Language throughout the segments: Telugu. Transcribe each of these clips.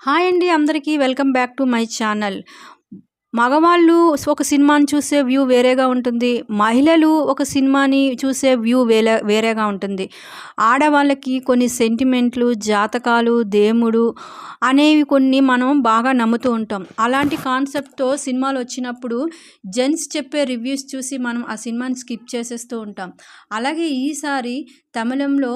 హాయ్ అండి అందరికీ welcome back to my channel. మగవాళ్ళు ఒక సినిమాని చూసే వ్యూ వేరేగా ఉంటుంది. మహిళలు ఒక సినిమాని చూసే వ్యూ వేరే వేరేగా ఉంటుంది. ఆడవాళ్ళకి కొన్ని సెంటిమెంట్లు జాతకాలు దేవుడు అనేవి కొన్ని మనం బాగా నమ్ముతూ ఉంటాం. అలాంటి కాన్సెప్ట్తో సినిమాలు వచ్చినప్పుడు జెంట్స్ చెప్పే రివ్యూస్ చూసి మనం ఆ సినిమాని స్కిప్ చేసేస్తూ ఉంటాం. అలాగే ఈసారి తమిళంలో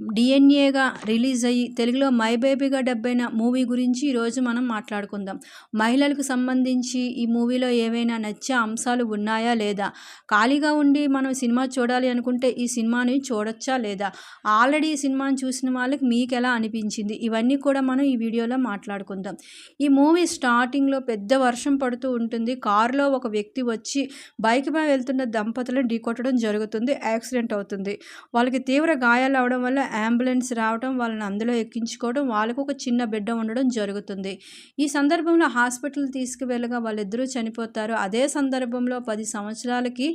డిఎన్ఏగా రిలీజ్ అయ్యి తెలుగులో మై బేబీగా డబ్బైన మూవీ గురించి ఈరోజు మనం మాట్లాడుకుందాం. మహిళలకు సంబంధించి ఈ మూవీలో ఏవైనా నచ్చే అంశాలు ఉన్నాయా లేదా? ఖాళీగా ఉండి మనం సినిమా చూడాలి అనుకుంటే ఈ సినిమాని చూడొచ్చా లేదా? ఆల్రెడీ ఈ సినిమాని చూసిన వాళ్ళకి మీకు ఎలా అనిపించింది? ఇవన్నీ కూడా మనం ఈ వీడియోలో మాట్లాడుకుందాం. ఈ మూవీ స్టార్టింగ్లో పెద్ద వర్షం పడుతూ ఉంటుంది. కారులో ఒక వ్యక్తి వచ్చి బైక్ పై వెళ్తున్న దంపతులను ఢీకొట్టడం జరుగుతుంది. యాక్సిడెంట్ అవుతుంది. వాళ్ళకి తీవ్ర గాయాలు అవడం వల్ల అంబులెన్స్ రావడం వాళ్ళని అందులో ఎక్కించుకోవడం వాళ్ళకు ఒక చిన్న బిడ్డ ఉండడం జరుగుతుంది. ఈ సందర్భంలో హాస్పిటల్ తీసుకువెళ్ళగా వాళ్ళిద్దరూ చనిపోతారు. అదే సందర్భంలో పది సంవత్సరాలకి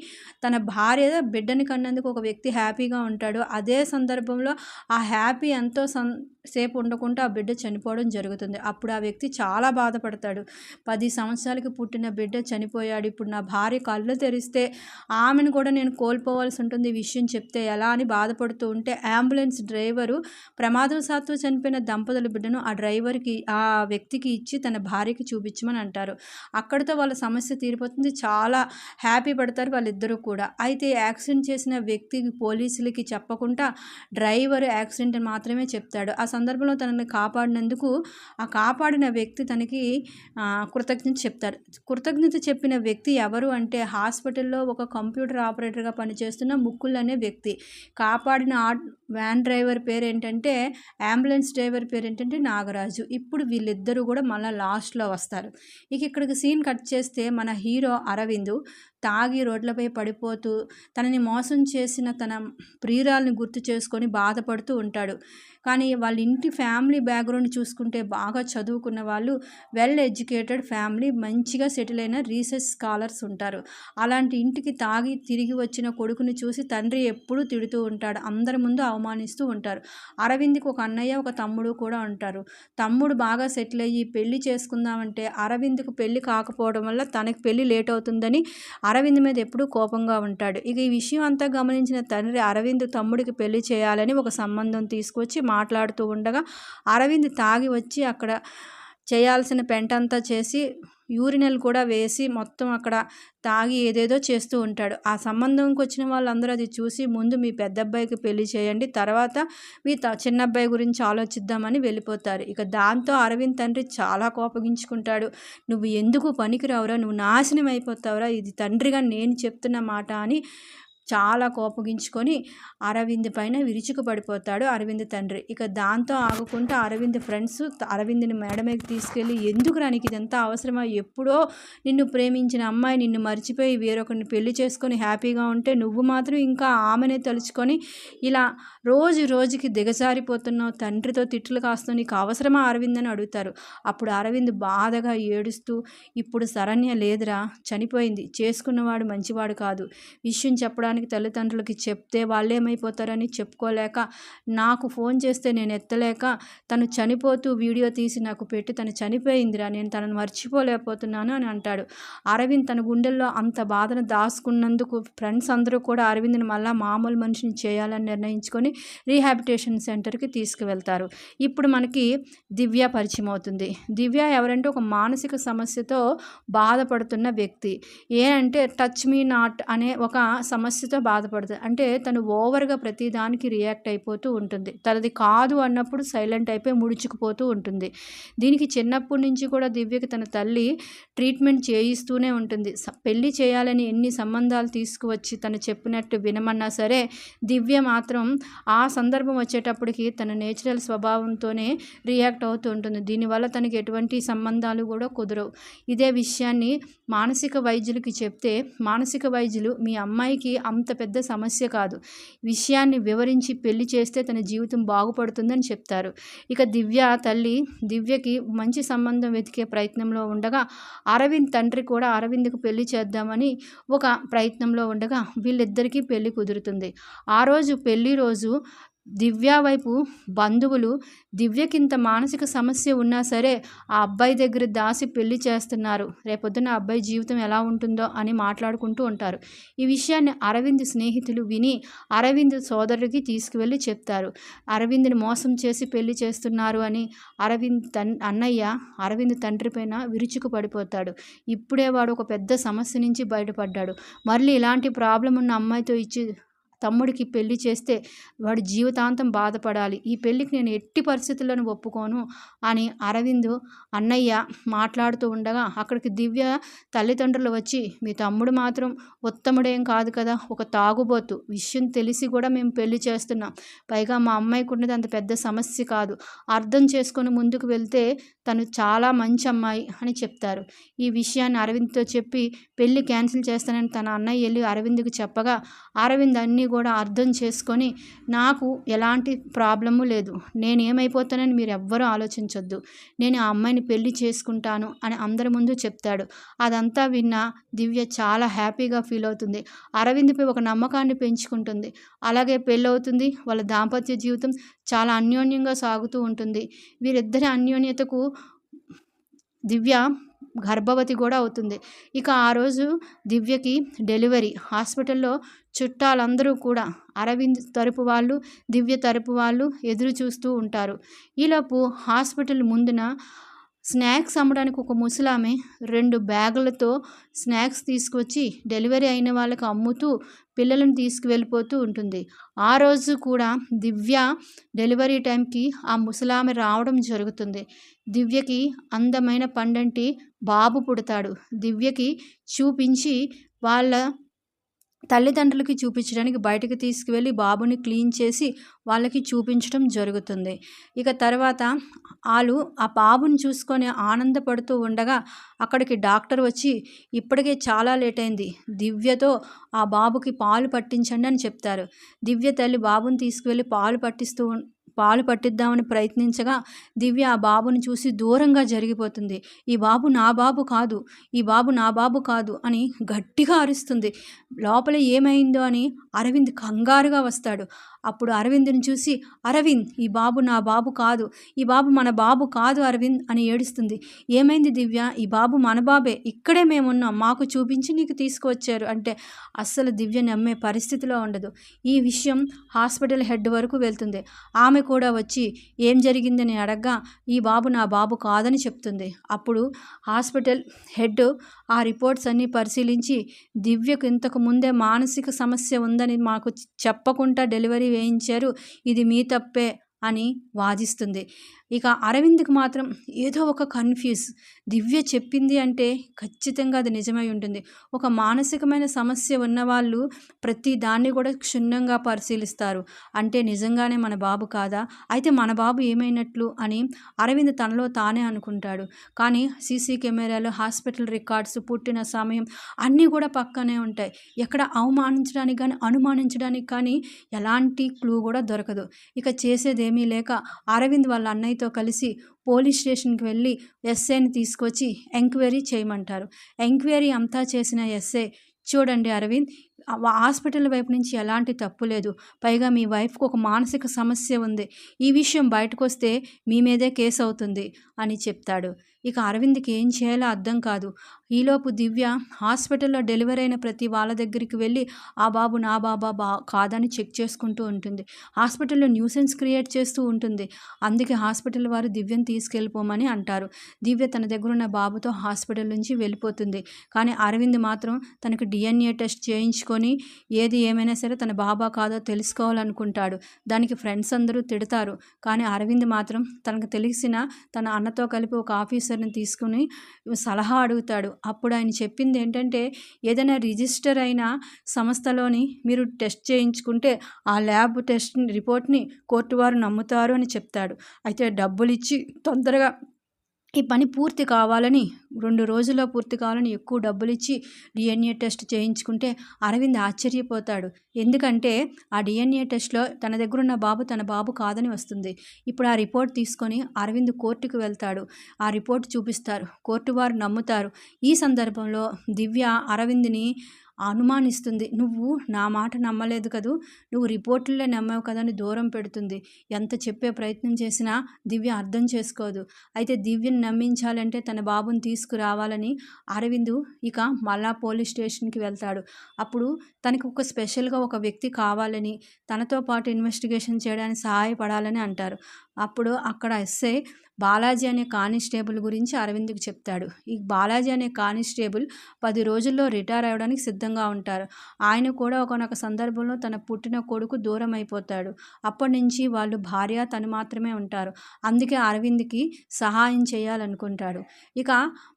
తన భార్య బిడ్డని కన్నందుకు ఒక వ్యక్తి హ్యాపీగా ఉంటాడు. అదే సందర్భంలో ఆ హ్యాపీ ఎంతో సం సేపు ఉండకుండా ఆ బిడ్డ చనిపోవడం జరుగుతుంది. అప్పుడు ఆ వ్యక్తి చాలా బాధపడతాడు. పది సంవత్సరాలకి పుట్టిన బిడ్డ చనిపోయాడు. ఇప్పుడు నా భార్య కళ్ళు తెరిస్తే ఆమెను కూడా నేను కోల్పోవాల్సి ఉంటుంది. ఈ విషయం చెప్తే ఎలా అని బాధపడుతూ ఉంటే అంబులెన్స్ డ్రైవరు ప్రమాదవశాత్తు చనిపోయిన దంపతుల బిడ్డను ఆ డ్రైవర్కి ఆ వ్యక్తికి ఇచ్చి తన భార్యకి చూపించమని అంటారు. అక్కడితో వాళ్ళ సమస్య తీరిపోతుంది. చాలా హ్యాపీ పడతారు వాళ్ళిద్దరూ కూడా. అయితే యాక్సిడెంట్ చేసిన వ్యక్తికి పోలీసులకి చెప్పకుండా డ్రైవర్ యాక్సిడెంట్ మాత్రమే చెప్తాడు. ఆ సందర్భంలో తనని కాపాడినందుకు ఆ కాపాడిన వ్యక్తి తనకి కృతజ్ఞత చెప్తాడు. కృతజ్ఞత చెప్పిన వ్యక్తి ఎవరు అంటే హాస్పిటల్లో ఒక కంప్యూటర్ ఆపరేటర్గా పనిచేస్తున్న ముక్కుల్ అనే వ్యక్తి. కాపాడిన వ్యాన్ డ్రైవర్ పేరు ఏంటంటే అంబులెన్స్ డ్రైవర్ పేరు ఏంటంటే నాగరాజు. ఇప్పుడు వీళ్ళిద్దరూ కూడా మళ్ళీ లాస్ట్లో వస్తారు. ఇక ఇక్కడికి సీన్ కట్ చేస్తే మన హీరో అరవింద్ తాగి రోడ్లపై పడిపోతూ తనని మోసం చేసిన తన ప్రియురాల్ని గుర్తు చేసుకొని బాధపడుతూ ఉంటాడు. కానీ వాళ్ళ ఇంటి ఫ్యామిలీ బ్యాక్గ్రౌండ్ చూసుకుంటే బాగా చదువుకున్న వాళ్ళు వెల్ ఎడ్యుకేటెడ్ ఫ్యామిలీ మంచిగా సెటిల్ అయిన రీసెర్చ్ స్కాలర్స్ ఉంటారు. అలాంటి ఇంటికి తాగి తిరిగి వచ్చిన కొడుకుని చూసి తండ్రి ఎప్పుడూ తిడుతూ ఉంటాడు. అందరి ముందు అవమానిస్తూ ఉంటారు. అరవింద్కి ఒక అన్నయ్య ఒక తమ్ముడు కూడా ఉంటారు. తమ్ముడు బాగా సెటిల్ అయ్యి పెళ్ళి చేసుకుందామంటే అరవింద్కు పెళ్ళి కాకపోవడం వల్ల తనకి పెళ్ళి లేట్ అవుతుందని అరవింద్ మీద ఎప్పుడూ కోపంగా ఉంటాడు. ఇక ఈ విషయం అంతా గమనించిన తండ్రి అరవింద్ తమ్ముడికి పెళ్ళి చేయాలని ఒక సంబంధం తీసుకొచ్చి మాట్లాడుతూ ఉండగా అరవింద్ తాగి వచ్చి అక్కడ చేయాల్సిన పెంటంతా చేసి యూరినల్ కూడా వేసి మొత్తం అక్కడ తాగి ఏదేదో చేస్తూ ఉంటాడు. ఆ సంబంధంకి వచ్చిన వాళ్ళందరూ అది చూసి ముందు మీ పెద్ద అబ్బాయికి పెళ్ళి చేయండి తర్వాత మీ చిన్న అబ్బాయి గురించి ఆలోచిద్దామని వెళ్ళిపోతారు. ఇక దాంతో అరవింద్ తండ్రి చాలా కోపగించుకుంటాడు. నువ్వు ఎందుకు పనికిరావురా? నువ్వు నాశనం అయిపోతావురా? ఇది తండ్రిగా నేను చెప్తున్న మాట అని చాలా కోపగించుకొని అరవింద్ పైన విరుచుకు పడిపోతాడు అరవింద్ తండ్రి. ఇక దాంతో ఆగకుండా అరవింద్ ఫ్రెండ్స్ అరవింద్ని మేడ తీసుకెళ్ళి ఎందుకు రానికి ఇదంతా అవసరమా? ఎప్పుడో నిన్ను ప్రేమించిన అమ్మాయి నిన్ను మర్చిపోయి వేరొకరిని పెళ్ళి చేసుకొని హ్యాపీగా ఉంటే నువ్వు మాత్రం ఇంకా ఆమెనే తలుచుకొని ఇలా రోజు రోజుకి దిగజారిపోతున్నావు. తండ్రితో తిట్లు కాస్తూ నీకు అవసరమా అరవింద్? అని అడుగుతారు. అప్పుడు అరవింద్ బాధగా ఏడుస్తూ ఇప్పుడు శరణ్య లేదురా చనిపోయింది. చేసుకున్నవాడు మంచివాడు కాదు. విషయం చెప్పడానికి చెప్పడానికి తల్లిదండ్రులకి చెప్తే వాళ్ళు ఏమైపోతారని చెప్పుకోలేక నాకు ఫోన్ చేస్తే నేను ఎత్తలేక తను చనిపోతూ వీడియో తీసి నాకు పెట్టి తను చనిపోయిందిరా నేను తనను మర్చిపోలేకపోతున్నాను అని అంటాడు. అరవింద్ తన గుండెల్లో అంత బాధను దాచుకున్నందుకు ఫ్రెండ్స్ అందరూ కూడా అరవింద్ని మళ్ళీ మామూలు మనిషిని చేయాలని నిర్ణయించుకొని రీహాబిటేషన్ సెంటర్కి తీసుకువెళ్తారు. ఇప్పుడు మనకి దివ్య పరిచయం అవుతుంది. దివ్య ఎవరంటే ఒక మానసిక సమస్యతో బాధపడుతున్న వ్యక్తి. ఏ అంటే టచ్ మీ నాట్ అనే ఒక సమస్య మనసుతో బాధపడుతుంది అంటే తను ఓవర్గా ప్రతిదానికి రియాక్ట్ అయిపోతూ ఉంటుంది. తనది కాదు అన్నప్పుడు సైలెంట్ అయిపోయి ముడుచుకుపోతూ ఉంటుంది. దీనికి చిన్నప్పటి నుంచి కూడా దివ్యకి తన తల్లి ట్రీట్మెంట్ చేయిస్తూనే ఉంటుంది. పెళ్ళి చేయాలని ఎన్ని సంబంధాలు తీసుకువచ్చి తను చెప్పినట్టు వినమన్నా సరే దివ్య మాత్రం ఆ సందర్భం వచ్చేటప్పటికి తన నేచురల్ స్వభావంతోనే రియాక్ట్ అవుతూ ఉంటుంది. దీనివల్ల తనకి ఎటువంటి సంబంధాలు కూడా కుదరవు. ఇదే విషయాన్ని మానసిక వైద్యులకి చెప్తే మానసిక వైద్యులు మీ అమ్మాయికి అంత పెద్ద సమస్య కాదు. విషయాన్ని వివరించి పెళ్ళి చేస్తే తన జీవితం బాగుపడుతుందని చెప్తారు. ఇక దివ్య తల్లి దివ్యకి మంచి సంబంధం వెతికే ప్రయత్నంలో ఉండగా అరవింద్ తండ్రి కూడా అరవింద్కు పెళ్ళి చేద్దామని ఒక ప్రయత్నంలో ఉండగా వీళ్ళిద్దరికీ పెళ్ళి కుదురుతుంది. ఆ రోజు పెళ్ళి రోజు దివ్య వైపు బంధువులు దివ్యకింత మానసిక సమస్య ఉన్నా సరే ఆ అబ్బాయి దగ్గర దాసి పెళ్ళి చేస్తున్నారు. రేపొద్దున ఆ అబ్బాయి జీవితం ఎలా ఉంటుందో అని మాట్లాడుకుంటూ ఉంటారు. ఈ విషయాన్ని అరవింద్ స్నేహితులు విని అరవింద్ సోదరుడికి తీసుకువెళ్ళి చెప్తారు. అరవింద్ని మోసం చేసి పెళ్ళి చేస్తున్నారు అని అరవింద్ తన్ అన్నయ్య అరవింద్ తండ్రి పైన విరుచుకు పడిపోతాడు ఇప్పుడే వాడు ఒక పెద్ద సమస్య నుంచి బయటపడ్డాడు. మళ్ళీ ఇలాంటి ప్రాబ్లం ఉన్న అమ్మాయితో ఇచ్చి తమ్ముడికి పెళ్ళి చేస్తే వాడు జీవితాంతం బాధపడాలి. ఈ పెళ్ళికి నేను ఎట్టి పరిస్థితులను ఒప్పుకోను అని అరవింద్ అన్నయ్య మాట్లాడుతూ ఉండగా అక్కడికి దివ్య తల్లిదండ్రులు వచ్చి మీ తమ్ముడు మాత్రం ఉత్తముడేం కాదు కదా ఒక తాగుబోతు. విషయం తెలిసి కూడా మేము పెళ్ళి చేస్తున్నాం. పైగా మా అమ్మాయికి ఉన్నది అంత పెద్ద సమస్య కాదు. అర్థం చేసుకొని ముందుకు వెళ్తే తను చాలా మంచి అమ్మాయి అని చెప్తారు. ఈ విషయాన్ని అరవింద్తో చెప్పి పెళ్ళి క్యాన్సిల్ చేస్తానని తన అన్నయ్య వెళ్ళి అరవింద్కి చెప్పగా అరవింద్ అన్ని కూడా అర్థం చేసుకొని నాకు ఎలాంటి ప్రాబ్లము లేదు. నేను ఏమైపోతానని మీరు ఎవ్వరూ ఆలోచించొద్దు. నేను ఆ అమ్మాయిని పెళ్ళి చేసుకుంటాను అని అందరి ముందు చెప్తాడు. అదంతా విన్న దివ్య చాలా హ్యాపీగా ఫీల్ అవుతుంది. అరవింద్పై ఒక నమ్మకాన్ని పెంచుకుంటుంది. అలాగే పెళ్ళవుతుంది. వాళ్ళ దాంపత్య జీవితం చాలా అన్యోన్యంగా సాగుతూ ఉంటుంది. వీరిద్దరి అన్యోన్యతకు దివ్య గర్భవతి కూడా అవుతుంది. ఇక ఆ రోజు దివ్యకి డెలివరీ. హాస్పిటల్లో చుట్టాలందరూ కూడా అరవింద్ తరపు వాళ్ళు దివ్య తరపు వాళ్ళు ఎదురు చూస్తూ ఉంటారు. ఈలోపు హాస్పిటల్ ముందున స్నాక్స్ అమ్మడానికి ఒక ముసలామె రెండు బ్యాగులతో స్నాక్స్ తీసుకొచ్చి డెలివరీ అయిన వాళ్ళకి అమ్ముతూ పిల్లలను తీసుకువెళ్ళిపోతూ ఉంటుంది. ఆ రోజు కూడా దివ్య డెలివరీ టైంకి ఆ ముసలామె రావడం జరుగుతుంది. దివ్యకి అందమైన పండంటి బాబు పుడతాడు. దివ్యకి చూపించి వాళ్ళ తల్లిదండ్రులకి చూపించడానికి బయటకు తీసుకువెళ్ళి బాబుని క్లీన్ చేసి వాళ్ళకి చూపించడం జరుగుతుంది. ఇక తర్వాత వాళ్ళు ఆ బాబుని చూసుకొని ఆనందపడుతూ ఉండగా అక్కడికి డాక్టర్ వచ్చి ఇప్పటికే చాలా లేట్ అయింది దివ్యతో ఆ బాబుకి పాలు పట్టించండి అని చెప్తారు. దివ్య తల్లి బాబుని తీసుకువెళ్ళి పాలు పట్టిస్తూ పాలు పట్టిద్దామని ప్రయత్నించగా దివ్య ఆ బాబుని చూసి దూరంగా జరిగిపోతుంది. ఈ బాబు నా బాబు కాదు ఈ బాబు నా బాబు కాదు అని గట్టిగా అరుస్తుంది. లోపల ఏమైందో అని అరవింద్ కంగారుగా వస్తాడు. అప్పుడు అరవింద్ని చూసి అరవింద్ ఈ బాబు నా బాబు కాదు ఈ బాబు మన బాబు కాదు అరవింద్ అని ఏడుస్తుంది. ఏమైంది దివ్య? ఈ బాబు మన బాబే. ఇక్కడే మేమున్నాం. మాకు చూపించి నీకు తీసుకువచ్చారు. అంటే అస్సలు దివ్య నమ్మే పరిస్థితిలో ఉండదు. ఈ విషయం హాస్పిటల్ హెడ్ వరకు వెళ్తుంది. ఆమె కూడా వచ్చి ఏం జరిగిందని అడగ్గా ఈ బాబు నా బాబు కాదని చెప్తుంది. అప్పుడు హాస్పిటల్ హెడ్ ఆ రిపోర్ట్స్ అన్నీ పరిశీలించి దివ్యకు ఇంతకు ముందే మానసిక సమస్య ఉందని మాకు చెప్పకుండా డెలివరీ వేయించారు. ఇది మీ తప్పే అని వాదిస్తుంది. ఇక అరవింద్కి మాత్రం ఏదో ఒక కన్ఫ్యూజ్. దివ్య చెప్పింది అంటే ఖచ్చితంగా అది నిజమై ఉంటుంది. ఒక మానసికమైన సమస్య ఉన్నవాళ్ళు ప్రతి దాన్ని కూడా క్షుణ్ణంగా పరిశీలిస్తారు. అంటే నిజంగానే మన బాబు కాదా? అయితే మన బాబు ఏమైనట్లు అని అరవింద్ తనలో తానే అనుకుంటాడు. కానీ సీసీ కెమెరాలు హాస్పిటల్ రికార్డ్స్ పుట్టిన సమయం అన్నీ కూడా పక్కనే ఉంటాయి. ఎక్కడ అవమానించడానికి కానీ అనుమానించడానికి కానీ ఎలాంటి క్లూ కూడా దొరకదు. ఇక చేసేదేమీ లేక అరవింద్ వాళ్ళ అన్నయ్యతో కలిసి పోలీస్ స్టేషన్కి వెళ్ళి ఎస్ఐని తీసుకొచ్చి ఎంక్వైరీ చేయమంటారు. ఎంక్వైరీ అంతా చేసిన ఎస్ఐ చూడండి అరవింద్ హాస్పిటల్ వైపు నుంచి ఎలాంటి తప్పు లేదు. పైగా మీ వైఫ్కి ఒక మానసిక సమస్య ఉంది. ఈ విషయం బయటకు వస్తే మీ మీదే కేసు అవుతుంది అని చెప్తాడు. ఇక అరవింద్కి ఏం చేయాలో అర్థం కాదు. ఈలోపు దివ్య హాస్పిటల్లో డెలివరీ అయిన ప్రతి వాళ్ళ దగ్గరికి వెళ్ళి ఆ బాబు నా బాబా బా కాదని చెక్ చేసుకుంటూ ఉంటుంది. హాస్పిటల్లో న్యూసెన్స్ క్రియేట్ చేస్తూ ఉంటుంది. అందుకే హాస్పిటల్ వారు దివ్యను తీసుకెళ్ళిపోమని అంటారు. దివ్య తన దగ్గర ఉన్న బాబుతో హాస్పిటల్ నుంచి వెళ్ళిపోతుంది. కానీ అరవింద్ మాత్రం తనకు డిఎన్ఏ టెస్ట్ చేయించుకొని ఏది ఏమైనా సరే తన బాబా కాదో తెలుసుకోవాలనుకుంటాడు. దానికి ఫ్రెండ్స్ అందరూ తిడతారు. కానీ అరవింద్ మాత్రం తనకు తెలిసిన తన అన్నతో కలిపి ఒక ఆఫీసర్ని తీసుకుని సలహా అడుగుతాడు. అప్పుడు ఆయన చెప్పింది ఏంటంటే ఏదైనా రిజిస్టర్ అయిన సంస్థలోని మీరు టెస్ట్ చేయించుకుంటే ఆ ల్యాబ్ టెస్ట్ రిపోర్ట్ని కోర్టు వారు నమ్ముతారు అని చెప్తాడు. అయితే డబ్బులు ఇచ్చి తొందరగా ఈ పని పూర్తి కావాలని రెండు రోజుల్లో పూర్తి కావాలని ఎక్కువ డబ్బులు ఇచ్చి డిఎన్ఏ టెస్ట్ చేయించుకుంటే అరవింద్ ఆశ్చర్యపోతాడు. ఎందుకంటే ఆ డిఎన్ఏ టెస్ట్లో తన దగ్గర ఉన్న బాబు తన బాబు కాదని వస్తుంది. ఇప్పుడు ఆ రిపోర్ట్ తీసుకొని అరవింద్ కోర్టుకు వెళ్తాడు. ఆ రిపోర్ట్ చూపిస్తారు. కోర్టు వారు నమ్ముతారు. ఈ సందర్భంలో దివ్య అరవింద్ని అనుమానిస్తుంది. నువ్వు నా మాట నమ్మలేదు కదూ? నువ్వు రిపోర్టులే నమ్మావు కదా అని దూరం పెడుతుంది. ఎంత చెప్పే ప్రయత్నం చేసినా దివ్య అర్థం చేసుకోదు. అయితే దివ్యను నమ్మించాలంటే తన బాబుని తీసుకురావాలని అరవిందు ఇక మళ్ళా పోలీస్ స్టేషన్కి వెళ్తాడు. అప్పుడు తనకు ఒక స్పెషల్గా ఒక వ్యక్తి కావాలని తనతో పాటు ఇన్వెస్టిగేషన్ చేయడానికి సహాయపడాలని అంటారు. అప్పుడు అక్కడ ఎస్ఐ బాలాజీ అనే కానిస్టేబుల్ గురించి అరవింద్కి చెప్తాడు. ఈ బాలాజీ అనే కానిస్టేబుల్ పది రోజుల్లో రిటైర్ అవ్వడానికి సిద్ధంగా ఉంటారు. ఆయన కూడా ఒకనొక సందర్భంలో తన పుట్టిన కొడుకు దూరం అయిపోతాడు. అప్పటి నుంచి వాళ్ళు భార్య తను మాత్రమే ఉంటారు. అందుకే అరవింద్కి సహాయం చేయాలనుకుంటాడు. ఇక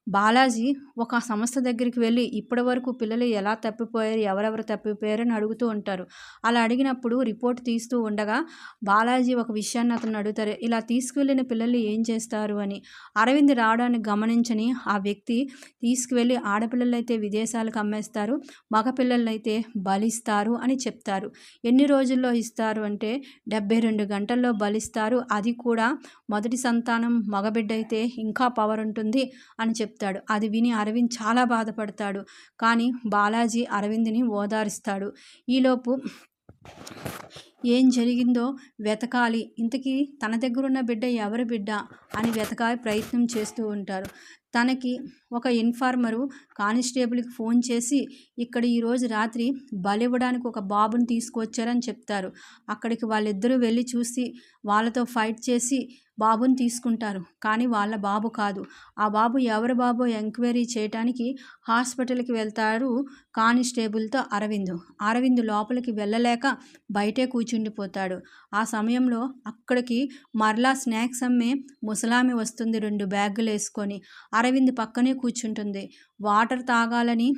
బాలాజీ ఒక సంస్థ దగ్గరికి వెళ్ళి ఇప్పటి వరకు పిల్లలు ఎలా తప్పిపోయారు? ఎవరెవరు తప్పిపోయారు? అని అడుగుతూ ఉంటారు. అలా అడిగినప్పుడు రిపోర్ట్ తీస్తూ ఉండగా బాలాజీ ఒక విషయాన్ని అతను అడుగుతారు. ఇలా తీసుకువెళ్ళిన పిల్లలు ఏం చేస్తారు? అని. అరవింద్ రావడాన్ని గమనించని ఆ వ్యక్తి తీసుకువెళ్ళి ఆడపిల్లలైతే విదేశాలకు అమ్మేస్తారు మగపిల్లలైతే బలిస్తారు అని చెప్తారు. ఎన్ని రోజుల్లో ఇస్తారు? అంటే డెబ్బై రెండు గంటల్లో బలిస్తారు. అది కూడా మొదటి సంతానం మగబిడ్డ అయితే ఇంకా పవర్ ఉంటుంది అని చెప్తాడు. అది విని అరవింద్ చాలా బాధపడతాడు. కానీ బాలాజీ అరవింద్ని ఓదారుస్తాడు. ఈలోపు ఏం జరిగిందో వెతకాలి. ఇంతకీ తన దగ్గరున్న బిడ్డ ఎవరి బిడ్డ అని వెతకాలి ప్రయత్నం చేస్తూ ఉంటారు. తనకి ఒక ఇన్ఫార్మరు కానిస్టేబుల్కి ఫోన్ చేసి ఇక్కడ ఈరోజు రాత్రి బలివ్వడానికి ఒక బాబుని తీసుకొచ్చారని చెప్తారు. అక్కడికి వాళ్ళిద్దరూ వెళ్ళి చూసి వాళ్ళతో ఫైట్ చేసి బాబుని తీసుకుంటారు. కానీ వాళ్ళ బాబు కాదు. ఆ బాబు ఎవరి బాబు ఎంక్వైరీ చేయటానికి హాస్పిటల్కి వెళ్తారు కానిస్టేబుల్తో అరవింద్. అరవింద్ లోపలికి వెళ్ళలేక బయటే కూర్చుండిపోతాడు ఆ సమయంలో అక్కడికి మరలా స్నాక్స్ అమ్మే ముసలామి వస్తుంది రెండు బ్యాగులు వేసుకొని. అరవింద్ పక్కనే కూర్చుంటుంది. వాటర్ తాగాలని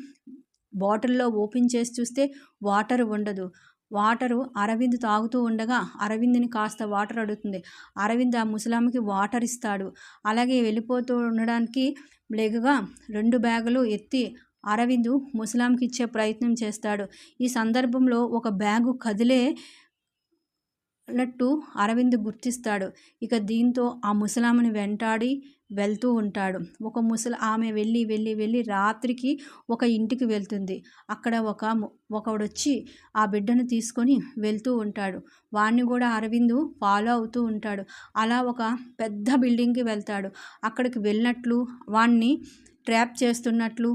బాటిల్లో ఓపెన్ చేసి చూస్తే వాటర్ ఉండదు. వాటరు అరవింద్ తాగుతూ ఉండగా అరవింద్ని కాస్త వాటర్ అడుగుతుంది. అరవింద్ ఆ ముసలామ్మకి వాటర్ ఇస్తాడు. అలాగే వెళ్ళిపోతూ ఉండడానికి లేగగా రెండు బ్యాగులు ఎత్తి అరవింద్ ముసలాంకి ఇచ్చే ప్రయత్నం చేస్తాడు. ఈ సందర్భంలో ఒక బ్యాగు కదిలే అన్నట్టు అరవింద్ గుర్తిస్తాడు. ఇక దీంతో ఆ ముసలామని వెంటాడి వెళ్తూ ఉంటాడు. ఒక ముసలి ఆమె వెళ్ళి వెళ్ళి వెళ్ళి రాత్రికి ఒక ఇంటికి వెళ్తుంది. అక్కడ ఒక ఒకడొచ్చి ఆ బిడ్డను తీసుకొని వెళ్తూ ఉంటాడు. వాడిని కూడా అరవింద్ ఫాలో అవుతూ ఉంటాడు. అలా ఒక పెద్ద బిల్డింగ్కి వెళ్తాడు. అక్కడికి వెళ్ళినట్లు వాణ్ణి ట్రాప్ చేస్తున్నట్లు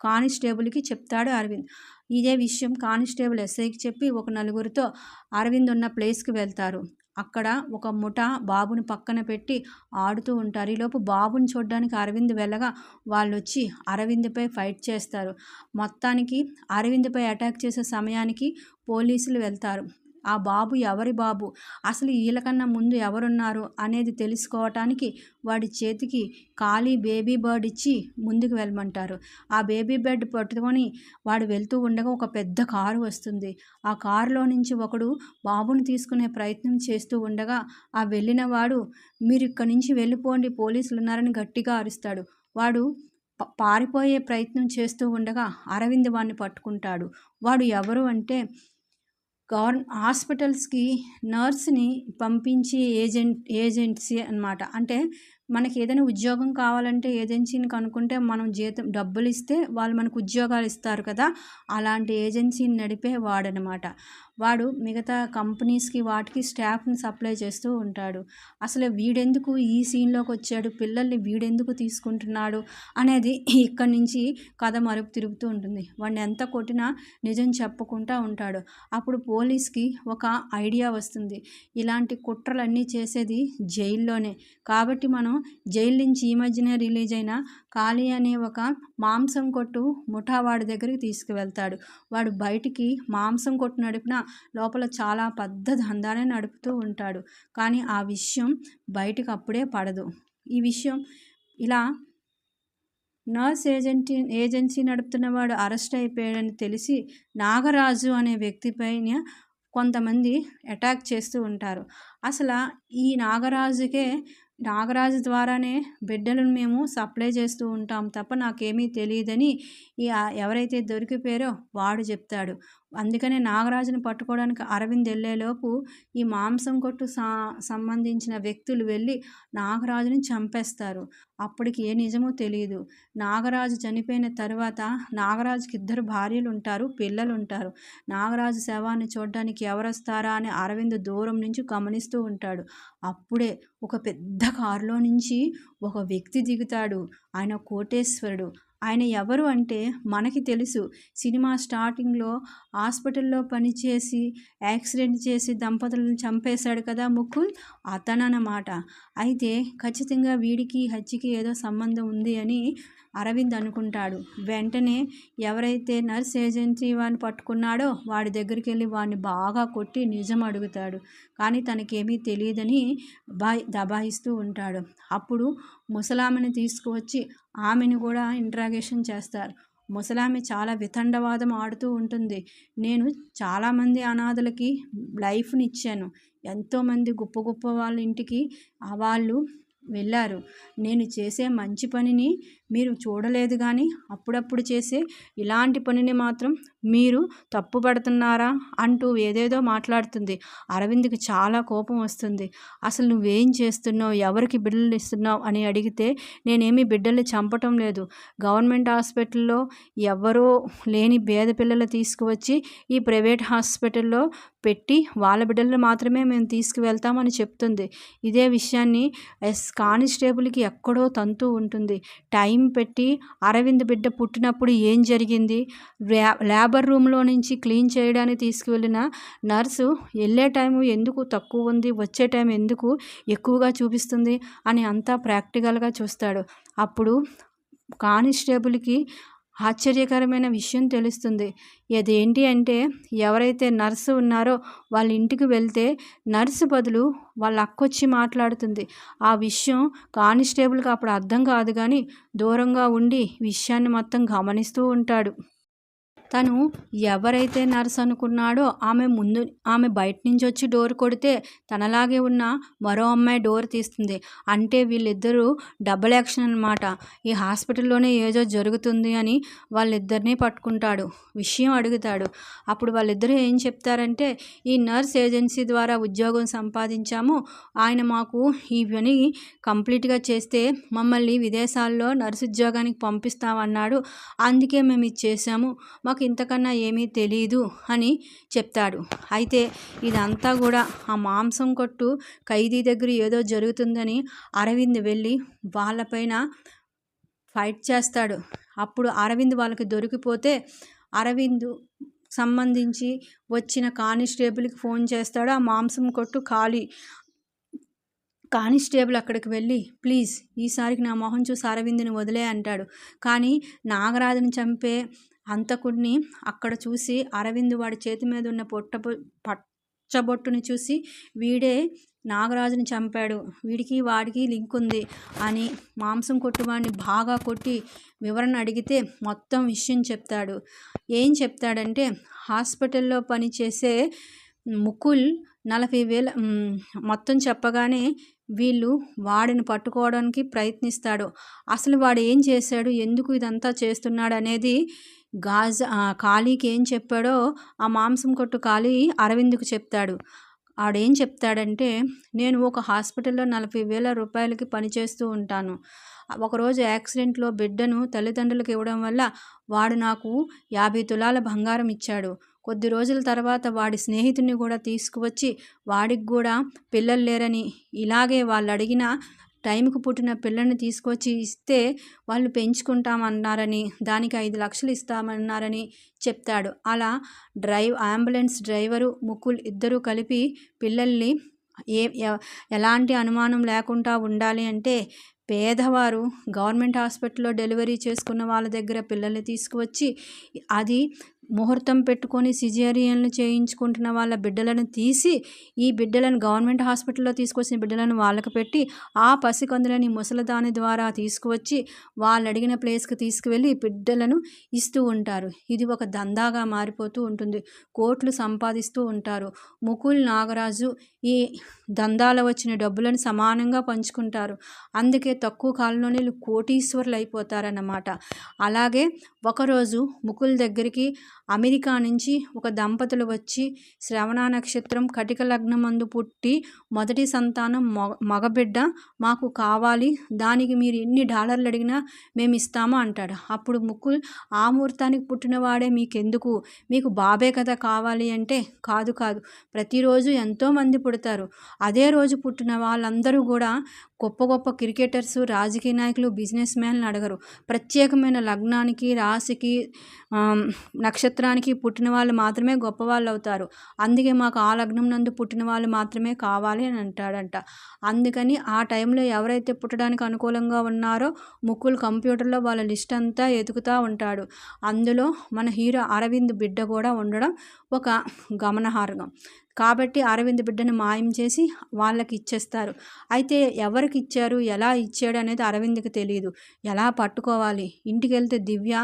కానిస్టేబుల్కి చెప్తాడు అరవింద్. ఇదే విషయం కానిస్టేబుల్ ఎస్ఐకి చెప్పి ఒక నలుగురితో అరవింద్ ఉన్న ప్లేస్కి వెళ్తారు. అక్కడ ఒక ముఠ బాబుని పక్కన పెట్టి ఆడుతూ ఉంటారు. ఈలోపు బాబుని చూడడానికి అరవింద్ వెళ్ళగా వాళ్ళు వచ్చి అరవింద్పై ఫైట్ చేస్తారు. మొత్తానికి అరవింద్పై అటాక్ చేసే సమయానికి పోలీసులు వెళ్తారు. ఆ బాబు ఎవరి బాబు? అసలు వీళ్ళకన్నా ముందు ఎవరున్నారు అనేది తెలుసుకోవటానికి వాడి చేతికి ఖాళీ బేబీ బర్డ్ ఇచ్చి ముందుకు వెళ్ళమంటారు. ఆ బేబీ బెడ్ పట్టుకొని వాడు వెళ్తూ ఉండగా ఒక పెద్ద కారు వస్తుంది. ఆ కారులో నుంచి ఒకడు బాబుని తీసుకునే ప్రయత్నం చేస్తూ ఉండగా ఆ వెళ్ళిన వాడు మీరు ఇక్కడి నుంచి వెళ్ళిపోండి పోలీసులు ఉన్నారని గట్టిగా అరుస్తాడు వాడు పారిపోయే ప్రయత్నం చేస్తూ ఉండగా అరవింద్ వాడిని పట్టుకుంటాడు. వాడు ఎవరు అంటే గవర్ హాస్పిటల్స్కి నర్స్ని పంపించి ఏజెంట్ ఏజెన్సీ అనమాట అంటే మనకి ఏదైనా ఉద్యోగం కావాలంటే ఏజెన్సీని కనుక్కుంటే మనం జీతం డబ్బులు ఇస్తే వాళ్ళు మనకు ఉద్యోగాలు ఇస్తారు కదా. అలాంటి ఏజెన్సీని నడిపే వాడనమాట వాడు మిగతా కంపెనీస్కి వాటికి స్టాఫ్ని సప్లై చేస్తూ ఉంటాడు. అసలు వీడెందుకు ఈ సీన్లోకి వచ్చాడు? పిల్లల్ని వీడెందుకు తీసుకుంటున్నాడు? అనేది ఇక్కడి నుంచి కథ మరుపు తిరుగుతూ ఉంటుంది. వాడిని ఎంత కొట్టినా నిజం చెప్పకుండా ఉంటాడు. అప్పుడు పోలీస్కి ఒక ఐడియా వస్తుంది. ఇలాంటి కుట్రలన్నీ చేసేది జైల్లోనే. కాబట్టి మనం జైలు నుంచి ఈ మధ్యనే రిలీజ్ అయిన కాళీ అనే ఒక మాంసం కొట్టు ముఠావాడి దగ్గరికి తీసుకువెళ్తాడు. వాడు బయటికి మాంసం కొట్టు నడిపిన లోపల చాలా పెద్ద దందానే నడుపుతూ ఉంటాడు. కానీ ఆ విషయం బయటకు అప్పుడే పడదు. ఈ విషయం ఇలా నర్స్ ఏజెంటీ ఏజెన్సీ నడుపుతున్నవాడు అరెస్ట్ అయిపోయాడని తెలిసి నాగరాజు అనే వ్యక్తిపైన కొంతమంది అటాక్ చేస్తూ ఉంటారు. అసలు ఈ నాగరాజుకే నాగరాజు ద్వారానే బిడ్డలను మేము సప్లై చేస్తూ ఉంటాం తప్ప నాకేమీ తెలియదని ఎవరైతే దొరికిపోయారో వాడు చెప్తాడు. అందుకనే నాగరాజుని పట్టుకోవడానికి అరవింద్ వెళ్ళేలోపు ఈ మాంసం కొట్టు సా సంబంధించిన వ్యక్తులు వెళ్ళి నాగరాజుని చంపేస్తారు. అప్పటికి ఏ నిజమో తెలియదు నాగరాజు చనిపోయిన తర్వాత నాగరాజుకి ఇద్దరు భార్యలు ఉంటారు పిల్లలు ఉంటారు నాగరాజు శవాన్ని చూడడానికి ఎవరొస్తారా అని అరవింద్ దూరం నుంచి గమనిస్తూ ఉంటాడు. అప్పుడే ఒక పెద్ద కారులో నుంచి ఒక వ్యక్తి దిగుతాడు. ఆయన కోటేశ్వరుడు. ఆయన ఎవరు అంటే మనకి తెలుసు. సినిమా స్టార్టింగ్లో హాస్పిటల్లో పనిచేసి యాక్సిడెంట్ చేసి దంపతులను చంపేశాడు కదా ముకుల్? అతనన్నమాట. అయితే ఖచ్చితంగా వీడికి హత్యకి ఏదో సంబంధం ఉంది అని అరవింద్ అనుకుంటాడు. వెంటనే ఎవరైతే నర్స్ ఏజెన్సీ వాడిని పట్టుకున్నాడో వాడి దగ్గరికి వెళ్ళి వాడిని బాగా కొట్టి నిజం అడుగుతాడు. కానీ తనకేమీ తెలియదని బా దబాయిస్తూ ఉంటాడు. అప్పుడు ముసలామెని తీసుకువచ్చి ఆమెను కూడా ఇంట్రాగేషన్ చేస్తారు. ముసలామె చాలా వితండవాదం ఆడుతూ ఉంటుంది. నేను చాలామంది అనాథలకి లైఫ్ని ఇచ్చాను ఎంతోమంది గొప్ప గొప్ప వాళ్ళ ఇంటికి వాళ్ళు వెళ్ళారు. నేను చేసే మంచి పనిని మీరు చూడలేదు కానీ అప్పుడప్పుడు చేసే ఇలాంటి పనిని మాత్రం మీరు తప్పుపడుతున్నారా అంటూ ఏదేదో మాట్లాడుతుంది. అరవింద్కి చాలా కోపం వస్తుంది. అసలు నువ్వేం చేస్తున్నావు? ఎవరికి బిడ్డలు ఇస్తున్నావు? అని అడిగితే నేనేమి బిడ్డల్ని చంపటం లేదు. గవర్నమెంట్ హాస్పిటల్లో ఎవరో లేని పేద పిల్లలు తీసుకువచ్చి ఈ ప్రైవేట్ హాస్పిటల్లో పెట్టి వాళ్ళ బిడ్డలను మాత్రమే మేము తీసుకువెళ్తామని చెప్తుంది. ఇదే విషయాన్ని ఎస్ కానిస్టేబుల్కి ఎక్కడో తంతు ఉంటుంది. టైం పెట్టి అరవింద్ బిడ్డ పుట్టినప్పుడు ఏం జరిగింది? లేబర్ రూమ్లో నుంచి క్లీన్ చేయడానికి తీసుకువెళ్ళిన నర్సు వెళ్ళే టైము ఎందుకు తక్కువ ఉంది? వచ్చే టైం ఎందుకు ఎక్కువగా చూపిస్తుంది? అని అంతా ప్రాక్టికల్గా చూస్తాడు. అప్పుడు కానిస్టేబుల్కి ఆశ్చర్యకరమైన విషయం తెలుస్తుంది. అదేంటి అంటే ఎవరైతే నర్సు ఉన్నారో వాళ్ళ ఇంటికి వెళ్తే నర్సు బదులు వాళ్ళ అక్కొచ్చి మాట్లాడుతుంది. ఆ విషయం కానిస్టేబుల్కి అప్పుడు అర్థం కాదు కానీ దూరంగా ఉండి విషయాన్ని మొత్తం గమనిస్తూ ఉంటాడు. తను ఎవరైతే నర్స్ అనుకున్నాడో ఆమె ముందు ఆమె బయట నుంచి వచ్చి డోర్ కొడితే తనలాగే ఉన్న మరో అమ్మాయి డోర్ తీస్తుంది. అంటే వీళ్ళిద్దరూ డబుల్ యాక్షన్ అనమాట ఈ హాస్పిటల్లోనే ఏదో జరుగుతుంది అని వాళ్ళిద్దరినీ పట్టుకుంటాడు. విషయం అడుగుతాడు. అప్పుడు వాళ్ళిద్దరూ ఏం చెప్తారంటే ఈ నర్స్ ఏజెన్సీ ద్వారా ఉద్యోగం సంపాదించాము. ఆయన మాకు ఇవన్నీ కంప్లీట్గా చేస్తే మమ్మల్ని విదేశాల్లో నర్స్ ఉద్యోగానికి పంపిస్తామన్నాడు. అందుకే మేము ఇది చేసాము మాకు ఇంతకన్నా ఏమీ తెలియదు అని చెప్తాడు. అయితే ఇదంతా కూడా ఆ మాంసం కొట్టు ఖైదీ దగ్గర ఏదో జరుగుతుందని అరవింద్ వెళ్ళి వాళ్ళపైన ఫైట్ చేస్తాడు. అప్పుడు అరవింద్ వాళ్ళకి దొరికిపోతే అరవింద్ సంబంధించి వచ్చిన కానిస్టేబుల్కి ఫోన్ చేస్తాడు. ఆ మాంసం కొట్టు ఖాళీ. కానిస్టేబుల్ అక్కడికి వెళ్ళి ప్లీజ్ ఈసారికి నా మొహం చూసి అరవింద్ని వదిలే అంటాడు. కానీ నాగరాజుని చంపే హంతకుడిని అక్కడ చూసి అరవింద్ వాడి చేతి మీద ఉన్న పొట్ట పచ్చబొట్టుని చూసి వీడే నాగరాజుని చంపాడు. వీడికి వాడికి లింక్ ఉంది అని మాంసం కొట్టువాడిని బాగా కొట్టి వివరణ అడిగితే మొత్తం విషయం చెప్తాడు. ఏం చెప్తాడంటే హాస్పిటల్లో పనిచేసే ముకుల్ నలభై వేల మొత్తం చెప్పగానే వీళ్ళు వాడిని పట్టుకోవడానికి ప్రయత్నిస్తాడు. అసలు వాడు ఏం చేశాడు? ఎందుకు ఇదంతా చేస్తున్నాడు? అనేది గాజ్ ఖాళీకి ఏం చెప్పాడో ఆ మాంసం కొట్టు ఖాళీ అరవింద్కు చెప్తాడు. ఆడేం చెప్తాడంటే నేను ఒక హాస్పిటల్లో నలభై వేల రూపాయలకి పనిచేస్తూ ఉంటాను. ఒకరోజు యాక్సిడెంట్లో బిడ్డను తల్లిదండ్రులకు ఇవ్వడం వల్ల వాడు నాకు యాభై తులాల బంగారం ఇచ్చాడు. కొద్ది రోజుల తర్వాత వాడి స్నేహితుడిని కూడా తీసుకువచ్చి వాడికి కూడా పిల్లలు లేరని ఇలాగే వాళ్ళు అడిగిన టైంకు పుట్టిన పిల్లని తీసుకొచ్చి ఇస్తే వాళ్ళు పెంచుకుంటామన్నారని దానికి ఐదు లక్షలు ఇస్తామన్నారని చెప్తాడు. అలా డ్రైవ్ అంబులెన్స్ డ్రైవరు ముకుల్ ఇద్దరూ కలిపి పిల్లల్ని ఏ ఎలాంటి అనుమానం లేకుండా ఉండాలి అంటే పేదవారు గవర్నమెంట్ హాస్పిటల్లో డెలివరీ చేసుకున్న వాళ్ళ దగ్గర పిల్లల్ని తీసుకువచ్చి అది ముహూర్తం పెట్టుకొని సిజేరియన్లు చేయించుకుంటున్న వాళ్ళ బిడ్డలను తీసి ఈ బిడ్డలను గవర్నమెంట్ హాస్పిటల్లో తీసుకొచ్చిన బిడ్డలను వాళ్ళకు పెట్టి ఆ పసికందులని ముసలదాని ద్వారా తీసుకువచ్చి వాళ్ళు అడిగిన ప్లేస్కి తీసుకువెళ్ళి బిడ్డలను ఇస్తూ ఉంటారు. ఇది ఒక దందాగా మారిపోతూ ఉంటుంది. కోట్లు సంపాదిస్తూ ఉంటారు. ముకుల్ నాగరాజు ఈ దందాల వచ్చిన డబ్బులను సమానంగా పంచుకుంటారు. అందుకే తక్కువ కాలంలోనే కోటీశ్వరులు అయిపోతారన్నమాట అలాగే ఒకరోజు ముకుల్ దగ్గరికి అమెరికా నుంచి ఒక దంపతులు వచ్చి శ్రవణ నక్షత్రం కటిక లగ్నమందు పుట్టి మొదటి సంతానం మొ మగబిడ్డ మాకు కావాలి దానికి మీరు ఎన్ని డాలర్లు అడిగినా మేము ఇస్తామా అంటాడు. అప్పుడు ముకుల్ ఆ ముహూర్తానికి పుట్టినవాడే మీకెందుకు? మీకు బాబే కదా కావాలి అంటే కాదు కాదు ప్రతిరోజు ఎంతోమంది పుడతారు. అదే రోజు పుట్టిన వాళ్ళందరూ కూడా గొప్ప గొప్ప క్రికెటర్స్ రాజకీయ నాయకులు బిజినెస్ మ్యాన్లు అడగరు. ప్రత్యేకమైన లగ్నానికి రాశికి నక్షత్రానికి పుట్టిన వాళ్ళు మాత్రమే గొప్పవాళ్ళు అవుతారు. అందుకే మాకు ఆ లగ్నం నందు పుట్టిన వాళ్ళు మాత్రమే కావాలి అని అంటాడంట. అందుకని ఆ టైంలో ఎవరైతే పుట్టడానికి అనుకూలంగా ఉన్నారో ముక్కులు కంప్యూటర్లో వాళ్ళ లిస్ట్ అంతా ఎదుగుతూ ఉంటాడు. అందులో మన హీరో అరవింద్ బిడ్డ కూడా ఉండడం ఒక గమనార్హం. కాబట్టి అరవింద్ బిడ్డను మాయం చేసి వాళ్ళకి ఇచ్చేస్తారు అయితే ఎవరికి ఇచ్చారు ఎలా ఇచ్చాడు అనేది అరవింద్కి తెలియదు ఎలా పట్టుకోవాలి? ఇంటికి వెళ్తే దివ్య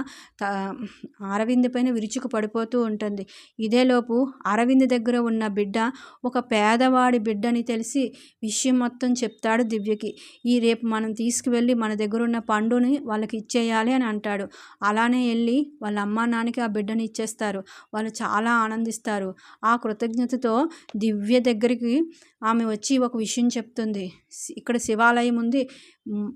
అరవింద్ పైన విరుచుకు పడిపోతూ ఉంటుంది. ఇదేలోపు అరవింద్ దగ్గర ఉన్న బిడ్డ ఒక పేదవాడి బిడ్డని తెలిసి విషయం మొత్తం చెప్తాడు దివ్యకి. ఈ రేపు మనం తీసుకువెళ్ళి మన దగ్గర ఉన్న పండుని వాళ్ళకి ఇచ్చేయాలి అని అంటాడు. అలానే వెళ్ళి వాళ్ళ అమ్మా నాన్నకి ఆ బిడ్డని ఇచ్చేస్తారు. వాళ్ళు చాలా ఆనందిస్తారు. ఆ కృతజ్ఞతతో దివ్య దగ్గరికి ఆమె వచ్చి ఒక విషయం చెప్తుంది. ఇక్కడ శివాలయం ఉంది.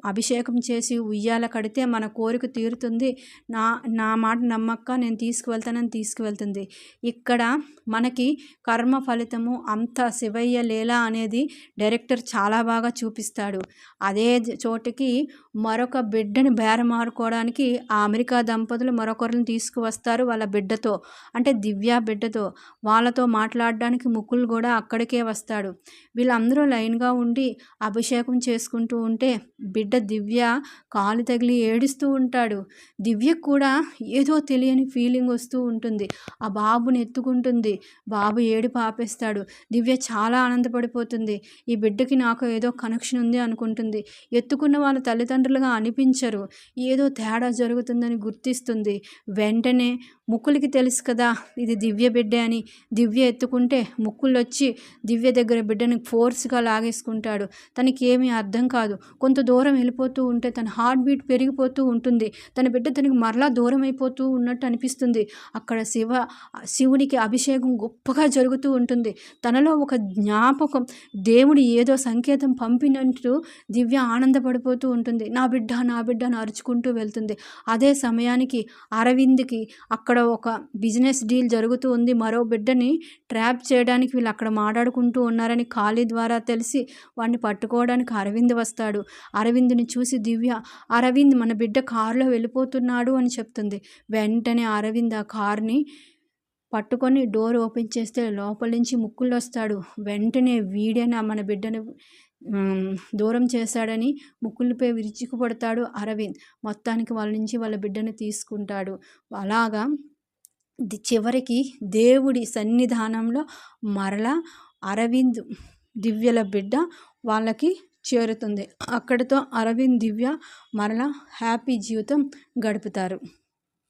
అభిషేకం చేసి ఉయ్యాల కడితే మన కోరిక తీరుతుంది. నా నా మాట నమ్మక్క నేను తీసుకువెళ్తానని తీసుకువెళ్తుంది. ఇక్కడ మనకి కర్మ ఫలితము అంత శివయ్య లీల అనేది డైరెక్టర్ చాలా బాగా చూపిస్తాడు. అదే చోటికి మరొక బిడ్డని బేరమారుకోవడానికి ఆ అమెరికా దంపతులు మరొకరిని తీసుకువస్తారు వాళ్ళ బిడ్డతో. అంటే దివ్య బిడ్డతో. వాళ్ళతో మాట్లాడడానికి ముక్కులు కూడా అక్కడికే వస్తాడు. వీళ్ళందరూ లైన్గా ఉండి అభిషేకం చేసుకుంటూ ఉంటే బిడ్డ దివ్య కాలు తగిలి ఏడుస్తూ ఉంటాడు. దివ్యకు కూడా ఏదో తెలియని ఫీలింగ్ వస్తూ ఉంటుంది. ఆ బాబుని ఎత్తుకుంటుంది. బాబు ఏడు పాపేస్తాడు దివ్య చాలా ఆనందపడిపోతుంది. ఈ బిడ్డకి నాకు ఏదో కనెక్షన్ ఉంది అనుకుంటుంది. ఎత్తుకున్న వాళ్ళ తల్లిదండ్రులుగా అనిపించరు. ఏదో తేడా జరుగుతుందని గుర్తిస్తుంది. వెంటనే ముక్కులకి తెలుసు కదా ఇది దివ్య బిడ్డ అని. దివ్య ఎత్తుకుంటే ముక్కులు వచ్చి దివ్య దగ్గర బిడ్డని ఫోర్స్గా లాగేసుకుంటాడు. తనకి ఏమీ అర్థం కాదు. కొంత దూరం వెళ్ళిపోతూ ఉంటే తన హార్ట్ బీట్ పెరిగిపోతూ ఉంటుంది. తన బిడ్డ తనకి మరలా దూరం అయిపోతూ ఉన్నట్టు అనిపిస్తుంది. అక్కడ శివ శివునికి అభిషేకం గొప్పగా జరుగుతూ ఉంటుంది. తనలో ఒక జ్ఞాపకం దేవుడు ఏదో సంకేతం పంపినట్టు దివ్య ఆనందపడిపోతూ ఉంటుంది. నా బిడ్డ నా బిడ్డ అని అరుచుకుంటూ వెళ్తుంది. అదే సమయానికి అరవింద్కి అక్కడ అక్కడ ఒక బిజినెస్ డీల్ జరుగుతూ ఉంది. మరో బిడ్డని ట్రాప్ చేయడానికి వీళ్ళు అక్కడ మాట్లాడుకుంటూ ఉన్నారని ఖాళీ ద్వారా తెలిసి వాడిని పట్టుకోవడానికి అరవింద్ వస్తాడు. అరవింద్ని చూసి దివ్య అరవింద్ మన బిడ్డ కారులో వెళ్ళిపోతున్నాడు అని చెప్తుంది. వెంటనే అరవింద్ ఆ కార్ని పట్టుకొని డోర్ ఓపెన్ చేస్తే లోపల నుంచి ముక్కులు వస్తాడు. వెంటనే వీడేనా మన బిడ్డను దూరం చేశాడని ముక్కులపై విరుచుకుపడతాడు అరవింద్. మొత్తానికి వాళ్ళ నుంచి వాళ్ళ బిడ్డను తీసుకుంటాడు. అలాగా చివరికి దేవుడి సన్నిధానంలో మరల అరవింద్ దివ్యల బిడ్డ వాళ్ళకి చేరుతుంది. అక్కడితో అరవింద్ దివ్య మరల హ్యాపీ జీవితం గడుపుతారు.